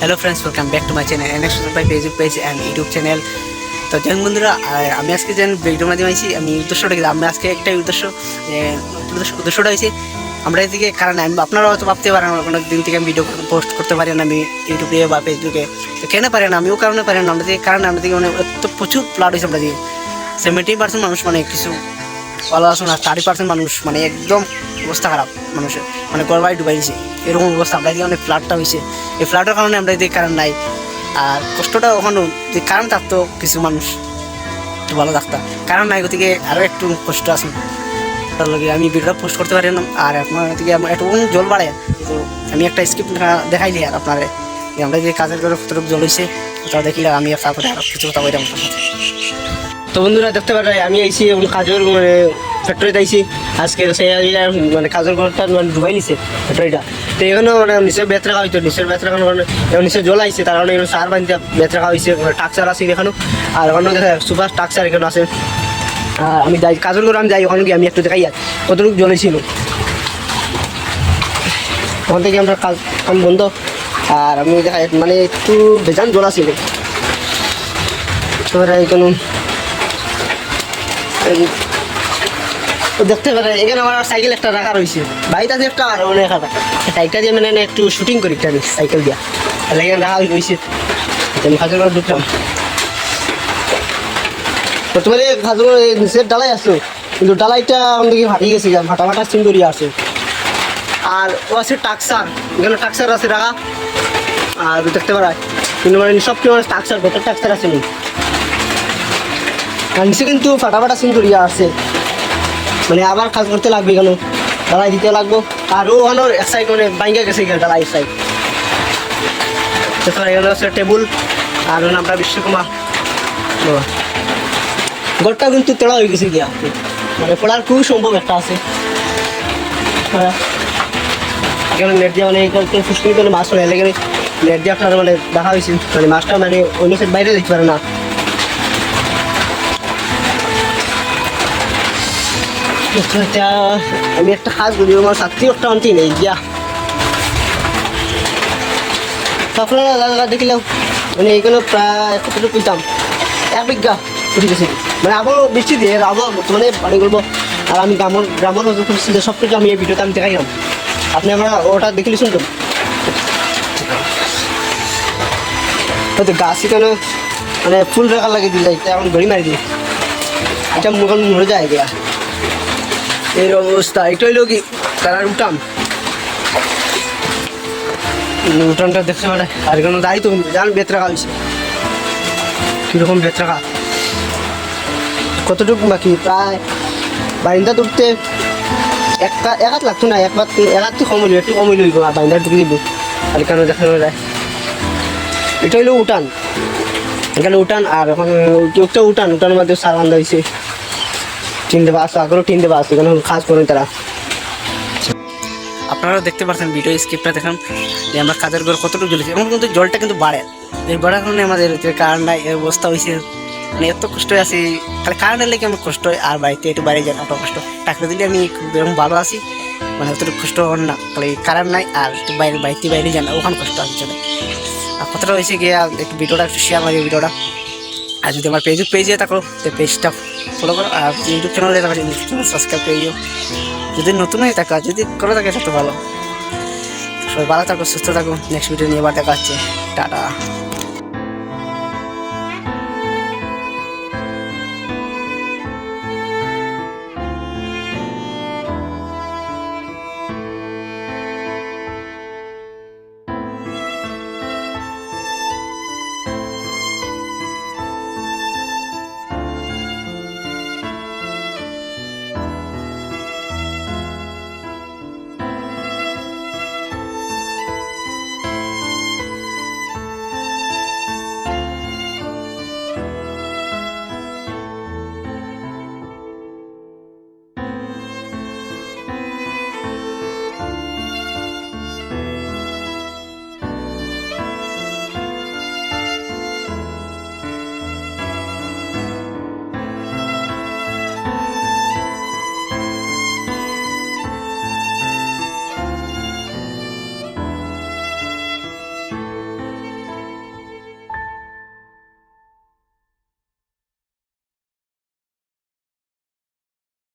Hello friends welcome back to my channel NX by Facebook page and YouTube channel তো হোক বন্ধুরা আমি আজকে যেন ভিডিওর মাধ্যমে আইছি। আমি উদ্দেশ্যটা আমি আজকে একটাই উদ্দেশ্য উদ্দেশ্য উদ্দেশ্যটা হয়েছে আমরা এদিকে কারণ আমি আপনারা হয়তো ভাবতে পারেন কোনো দিন থেকে আমি ভিডিও পোস্ট করতে পারি না, আমি ইউটিউবে বা ফেসবুকে তো কেন পারে না? আমিও কারণে পারি না, আমাদের কারণে আমাদের দিকে মানে এত প্রচুর প্লাট হয়েছে আমরা দিকে সেভেন্টি পার্সেন্ট মানুষ মানে কিছু ভালো আসুন আর থার্টি পার্সেন্ট মানুষ মানে একদম অবস্থা খারাপ মানুষের। মানে গড়বাই ডুবাই এরকম অবস্থা। আমরা এদিকে অনেক ফ্লাডটা হয়েছে এই ফ্লাডের কারণে আমরা এদিকে কারণ নাই। আর কষ্টটা ওখানে যে কারণ থাকতো কিছু মানুষ, একটু ভালো থাকতাম কারণ নাই, গতিকে আরও একটু কষ্ট আসুন তার লগে আমি ভিডিওটা পোস্ট করতে পারি না। আর আপনার আমার একটু জল বাড়ে। তো আমি একটা স্ক্রিপ্ট দেখাইলি আর আপনার। আমরা যে কাজের করে কতটুকু জল হয়েছে ওটা দেখিলে আমি তারপরে আরও কিছু কথা বললাম তো বন্ধুরা, দেখতে পারে আমি এখন কাজের মানে ফ্যাক্টরিতে আইছি। আজকে সেই মানে কাজের ঘরটা মানে ডুবাই নিছে ফ্যাক্টরিটা তো এখানে মানে নিচে বেত রাখা হইতো, নিচের বেত রাখানো কারণে নিচে জল আইছে, তার কারণে সার বানিয়ে বেত রাখা হয়েছে টাকচার আছে এখানে। আর ওখানে দেখা সুপার টাকচার এখানে আছে। আমি যাই, কাজের ঘর আমি যাই, ওখানে গিয়ে আমি একটু দেখাই আর, কতটুকু ছিল। ওখান থেকে আমরা কাজ কাম বন্ধ। আর আমি দেখাই মানে একটু বেজান জল তোরা এখানে দেখতে পারে, এখানে আমার সাইকেল একটা রাখা রয়েছে। বাড়িতে আছে একটা আর অনেক একটা সাইকেল দিয়ে মানে একটু শুটিং করি একটা সাইকেল দিয়া। তাহলে এখানে রাখা রয়েছে আমি খাজুর ঢুকলাম। তো তোমার এই খাজুর নিচের ডালাই আসলো কিন্তু ডালাইটা আমাদেরকে ফাটিয়ে গেছে ফাটা ফাটা সিন করিয়া আছে। আর ও আছে টাকসার এখানে টাকসার আছে রাখা। আর দেখতে পারা, কিন্তু মানে সব কিছু মানে টাকসার কত টাকসার আছে নি। নিচে কিন্তু ফাটা ফাটা সিন করিয়া আছে। মানে আবার কাজ করতে লাগবে কেন? ডালাই দিতে লাগবো। আর ও ওখানে এক সাইড মানে বাইঙ্গা গেছে ডালাই এক সাইড তাছাড়া এখানে আছে টেবুল আর ওখানে আমরা বিশ্বকুমার। ঘরটা কিন্তু তেড়া হয়ে গেছে গিয়া। মানে পড়ার খুবই সম্ভব একটা আছে। হ্যাঁ। নেট দিয়ে মানে ফুসকুনি করে মাছ চলে এলে নেট দিয়ে আপনার মানে দেখা হয়েছে। মানে মাছটা মানে অন্য সাইড বাইরে দেখতে পারে না। আমি একটা কাজ করি, আমার ছাত্রী একটা আনতে নেই, গিয়া। তো আপনারা দাদা দেখিলাম মানে এইগুলো প্রায় কতটুকু পেতাম এক বিঘা গেছে মানে আবার বৃষ্টি দিয়ে আবার বর্তমানে বাড়ি করব। আর আমি গ্রামের গ্রামের সব কিছু আমি এই ভিডিওতে আমি দেখাইলাম। আপনি আমরা ওটা দেখিলে শুনতাম হয়তো গাছ মানে ফুল রাখার লাগে দিলে, এটা এখন ঘড়ি মারি দিই এটা মুখন মরে যায় গিয়া। এর অবস্থা, এটা হইল কি? তারা উঠাম? উঠানটা দেখতে পারে। আর এখানে দায়ী তো জান বেত রাখা হয়েছে কীরকম বেত রাখা কতটুকু বাকি? প্রায় বারিন্দা তুলতে এক কা- এক হাত লাগতো না, এক হাত এক হাত তো কম হইল, একটু কম হইল বারিন্দা ঢুকে দিব। আর কেন দেখানো যায়? এটা হইল উঠান। এখানে উঠান, আর এখন একটা উঠান, উঠানের মধ্যে সার বান্ধা হয়েছে টিন দেবা আছে আগেও টিন দেবা আছে এখানে কাজ করেন তারা। আপনারা দেখতে পাচ্ছেন ভিডিও স্ক্রিপ্টটা দেখুন, যে আমরা কাজের ঘর কতটুকু জ্বলেছে। এখন কিন্তু জলটা কিন্তু বাড়ে। এই বাড়ার কারণে আমাদের যে কারেন্ট নাই, এই অবস্থা হয়েছে। মানে এত কষ্ট আছে, খালি কারেন্টের লেগে আমার কষ্ট আর বাড়িতে একটু বাইরে যান অত কষ্ট। টাকা দিলে আমি এরকম ভালো আছি মানে অতটুকু কষ্ট হন না। খালি কারেন্ট নাই, আর একটু বাইরে, বাড়িতে বাইরে যান ওখানে কষ্ট আছে চলে আর কথাটা হয়েছে গিয়ে, একটু ভিডিওটা একটু শেয়ার মারি ভিডিওটা আর যদি আমার ফেসবুক পেজে থাকো, তো পেজটা ফলো করো আর ইউটিউব চ্যানেলে থাকো ইউটিউব চ্যানেল সাবস্ক্রাইব করে দিও। যদি নতুন হয়ে থাকা যদি করে থাকে সেটা ভালো। সবাই ভালো থাকো, সুস্থ থাকো। নেক্সট ভিডিও নিয়ে আবার দেখা টাটা।